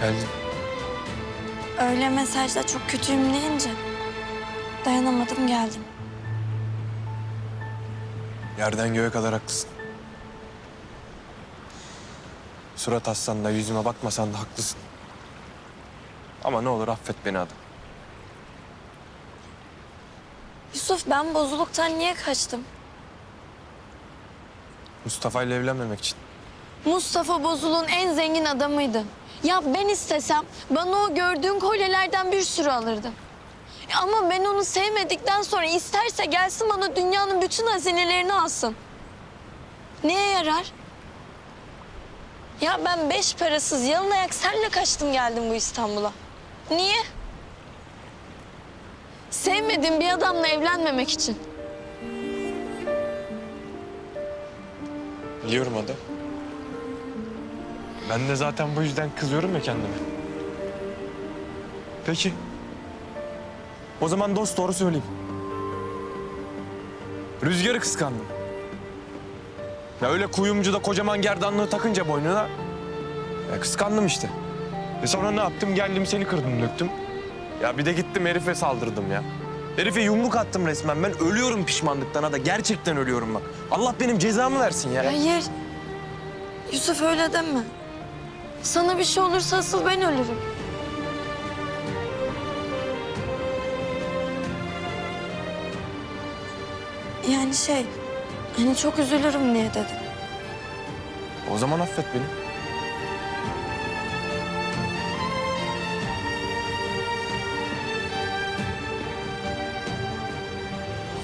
Geldin. Öyle mesajda çok kötüyüm deyince dayanamadım geldim. Yerden göğe kadar haklısın. Surat assan da yüzüme bakmasan da haklısın. Ama ne olur affet beni adam. Yusuf ben bozuluktan niye kaçtım? Mustafa ile evlenmemek için. Mustafa Bozul'un en zengin adamıydı. Ya ben istesem bana o gördüğün kolyelerden bir sürü alırdı. Ama ben onu sevmedikten sonra isterse gelsin bana dünyanın bütün hazinelerini alsın. Neye yarar? Ya ben beş parasız yalın ayak senle kaçtım geldim bu İstanbul'a. Niye? Sevmediğim bir adamla evlenmemek için. Biliyorum Ada. Ben de zaten bu yüzden kızıyorum ya kendime. Peki. O zaman dost doğru söyleyeyim. Rüzgarı kıskandım. Ya öyle kuyumcuda kocaman gerdanlığı takınca boynuna... Ya kıskandım işte. E sonra ne yaptım? Geldim seni kırdım döktüm. Ya bir de gittim herife saldırdım ya. Herife yumruk attım resmen. Ben ölüyorum pişmanlıktan da. Gerçekten ölüyorum bak. Allah benim cezamı versin ya. Hayır. Yusuf öyle deme. Sana bir şey olursa asıl ben ölürüm. Yani şey, hani çok üzülürüm diye dedim. O zaman affet beni.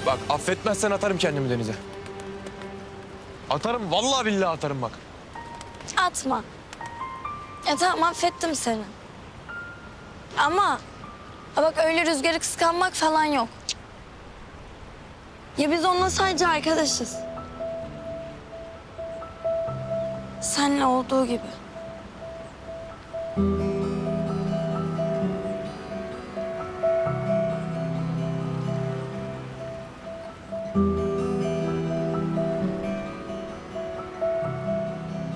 Bak affetmezsen atarım kendimi denize. Atarım vallahi billahi atarım bak. Atma. Ya tamam affettim seni. Ama bak öyle rüzgarı kıskanmak falan yok. Ya biz onunla sadece arkadaşız. Seninle olduğu gibi.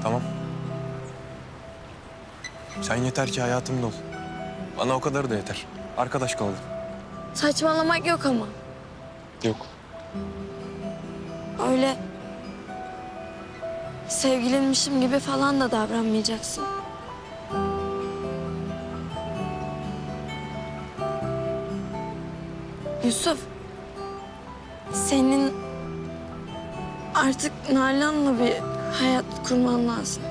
Tamam. Sen yeter ki hayatımda ol. Bana o kadar da yeter. Arkadaş kalalım. Saçmalamak yok ama. Yok. Öyle sevgilinmişim gibi falan da davranmayacaksın. Yusuf, senin artık Nalan'la bir hayat kurman lazım.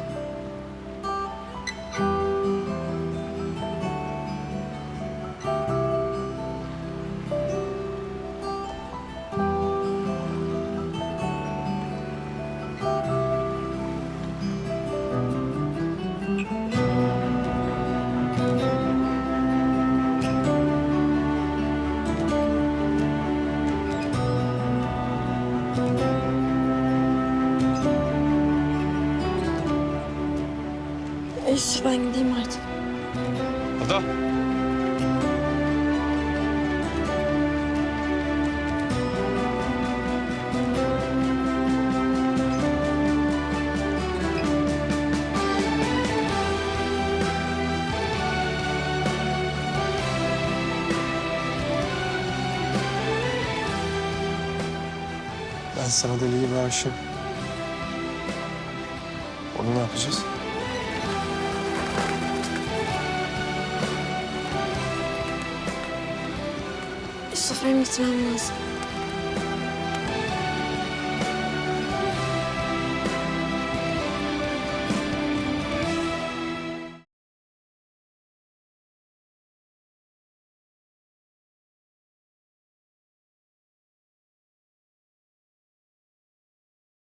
Yusuf ben gideyim artık. Ada. Ben sana deli gibi aşığım. Onu ne yapacağız? Benim gitmem lazım.